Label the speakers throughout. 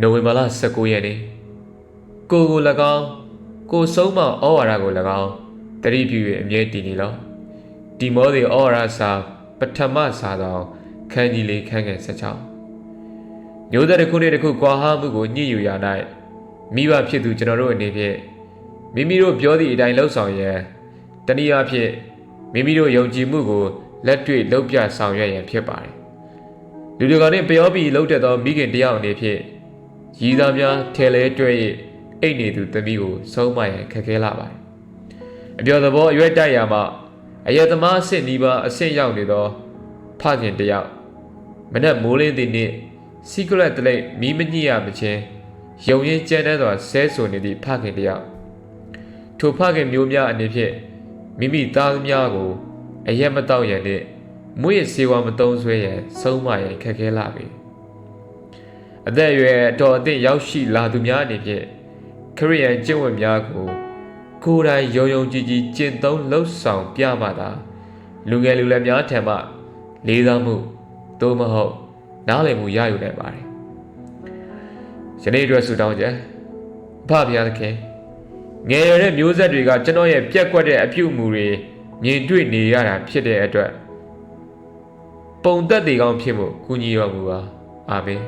Speaker 1: နိုဝင်ဘာလ19ရက်နေ့ကိုကို၎င်းကိုဆုံးမဩဝါဒကို၎င်းတတိပြု၍အမြဲတည်နေလောဒီမောသည်ဩဝါဒစာပထမစာတော်ခန်းကြီးလေးခန်းငယ်16မျိုးသက်တစ်ခုနဲ့တစ်ခုကွာဟမှုကိုညှိယူရ၌မိဘဖြစ်သူကျွန်တော်တို့အနေဖြင့်မိမိတို့ပြောသည့်အတိုင်းလှုပ်ဆောင်ရန်တနည်းအားဖြင့်မိမိတို့ယုံကြည်မှုကိုလက်တွေ့လုပ်ပြဆောင်ရွက်ရန်ဖြစ်ပါတယ်လူတွေကလည်းပျောပြီးလှုပ်တဲ့သောမိခင်တယောက်အနေဖြင့် ရည်သားများထဲလဲတွဲ၍အိတ်နေသူသမီးကိုဆုံးမရန်ခက်ခဲလာပါတယ်အပြော်သဘောအရွက်တိုက်ရာမှအယက်သမားအစ်စ်နီးပါးအဆင့်ရောက်နေသောဖခင်တယောက်မနက်မိုးလင်းသည့်နေ့စီကရက်တလိပ်မီးမညှိရမချင်းယုံရင်ကြမ်းတဲ့စွာဆဲဆိုနေသည့်ဖခင်တယောက်ထိုဖခင်မျိုးများအနေဖြင့်မိမိသားသမီးကိုအရက်မတော့ရန်နှင့်မွေးရစေဝါမတုံးဆွဲရန်ဆုံးမရန်ခက်ခဲလာပြီ အသက်အရွယ်တော်အသင့်ရောက်ရှိလာသူများအနေဖြင့်ခရိယန်ကျင့်ဝတ်များကို ကိုယ်တိုင်ယုံယုံကြည်ကြည်ကျင့်သုံးလှုပ်ဆောင်ပြမှသာလူငယ်လူလတ်များထံမှလေးစားမှုသို့မဟုတ် နားလည်မှုရယူနိုင်ပါတယ်ယနေ့အတွက်ဆုတောင်းချက်အဖဖျားသခင်ငယ်ရတဲ့မျိုးဆက်တွေကကျွန်တော်ရဲ့ပြက်ကွက်တဲ့အပြုအမူတွေမြင်တွေ့နေရတာဖြစ်တဲ့အတွက်ပုံသက်တွေကောင်းဖြစ်မှုကုညီတော်မူပါအာမင်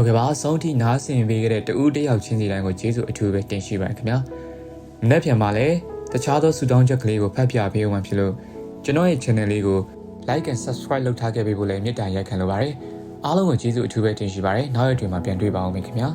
Speaker 2: ဟုတ်ကဲ့ပါအဆုံးထိနားဆင်ပေးခဲ့တဲ့တူဦးတယောက်ချင်းစီတိုင်းကိုကျေးဇူးအထူးပဲတင်ရှိပါရခင်ဗျာမနေ့ပြန်မှာလည်းတခြားသောဆူတောင်းချက်ကလေးကိုဖတ်ပြပေးအောင်ဖြစ်လို့ကျွန်တော်ရဲ့ channel လေးကို like and subscribe လုပ်ထားခဲ့ပေးဖို့လည်းမေတ္တာရက်ခံလိုပါတယ်အားလုံးကိုကျေးဇူးအထူးပဲတင်ရှိပါတယ်နောက်ရက်တွေမှာပြန်တွေ့ပါအောင်ခင်ဗျာ